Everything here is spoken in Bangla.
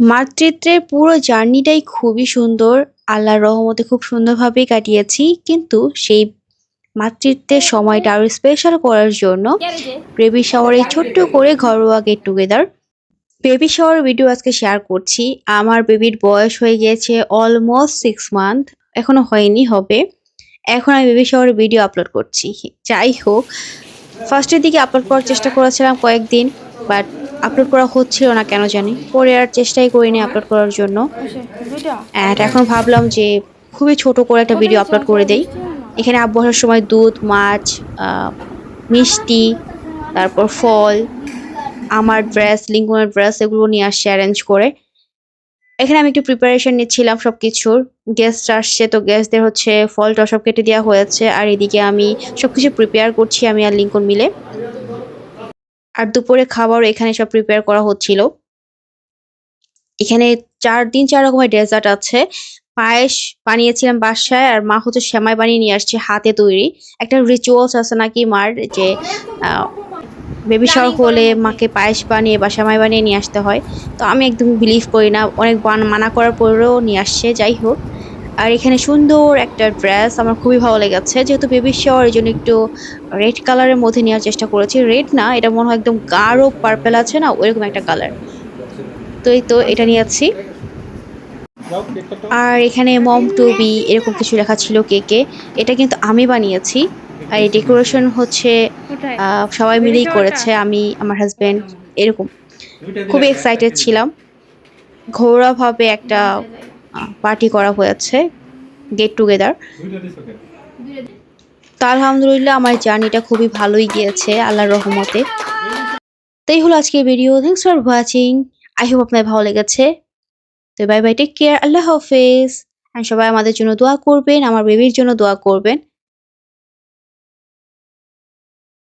মাতৃত্বের পুরো জার্নিটাই খুবই সুন্দর। আল্লাহর রহমতে খুব সুন্দরভাবেই কাটিয়েছি। কিন্তু সেই মাতৃত্বের সময়টা আরও স্পেশাল করার জন্য বেবি শাওয়ারে ছোট্ট করে ঘরোয়া get together. Baby shower video আজকে শেয়ার করছি। আমার বেবির বয়স হয়ে গিয়েছে অলমোস্ট সিক্স মান্থ। এখনও হয়নি, হবে। এখন আমি বেবি শাওয়ারের ভিডিও আপলোড করছি। যাই হোক, ফার্স্টের দিকে আপলোড করার চেষ্টা করেছিলাম কয়েকদিন, বাট আপলোড করা হচ্ছিল না কেন জানি। পরে আর চেষ্টাই করিনি আপলোড করার জন্য। অ্যান্ড এখন ভাবলাম যে খুবই ছোট করে একটা ভিডিও আপলোড করে দেই। এখানে আব্বু আসার সময় দুধ, মাছ, মিষ্টি, তারপর ফল, আমার ড্রেস, লিঙ্কনের ড্রেস এগুলো নিয়ে আসছে অ্যারেঞ্জ করে। এখানে আমি একটু প্রিপারেশন নিচ্ছিলাম সব কিছুর গেস্ট আসছে তো গেস্টদের হচ্ছে ফল-টল সব কেটে দেওয়া হয়েছে। আর এদিকে আমি সব কিছু প্রিপেয়ার করছি আমি আর লিঙ্কন মিলে। আর দুপুরে খাবারও এখানে সব প্রিপেয়ার করা হচ্ছিল। এখানে চার দিন চার রকমের ডেজার্ট আছে। পায়েস বানিয়েছিলাম বাসায় আর মা হচ্ছে সেমাই বানিয়ে নিয়ে আসছে হাতে তৈরি। একটা রিচুয়ালস আছে নাকি মার যে বেবি শাওয়ার হলে মাকে পায়েস বানিয়ে বা সেমাই বানিয়ে নিয়ে আসতে হয়। তো আমি একদমই বিলিভ করি না। অনেক বান মানা করার পরেও নিয়ে আসছে, যাই হোক। আর এখানে সুন্দর একটা ড্রেস আমার খুবই ভালো লেগেছে। যেহেতু বেবি শাওয়ার জন্য একটু রেড কালারের মধ্যে নেওয়ার চেষ্টা করেছি। রেড না, এটা মনে হয় একদম গাঢ় পার্পেল আছে না? ওইরকম একটা কালার। তো এই তো এটা নিয়েছি। আর এখানে মম টু বি এরকম কিছু লেখা ছিল কেকে। এটা কিন্তু আমি বানিয়েছি। আর এই ডেকোরেশন হচ্ছে সবাই মিলেই করেছে। আমি, আমার হাজব্যান্ড এরকম। খুবই এক্সাইটেড ছিলাম। ঘরোয়াভাবে একটা পার্টি করা হয়েছে। Get together. তা আলহামদুলিল্লাহ আমার জার্নিটা খুবই ভালোই গিয়েছে আল্লাহর রহমতে। তো এই হলো আজকের video. Thanks for watching. I hope আপনার ভালো লেগেছে। তো বাই বাই টেক কেয়ার। আল্লাহ হাফেজ। অ্যান্ড সবাই আমাদের জন্য দোয়া করবেন, আমার বেবির জন্য দোয়া করবেন।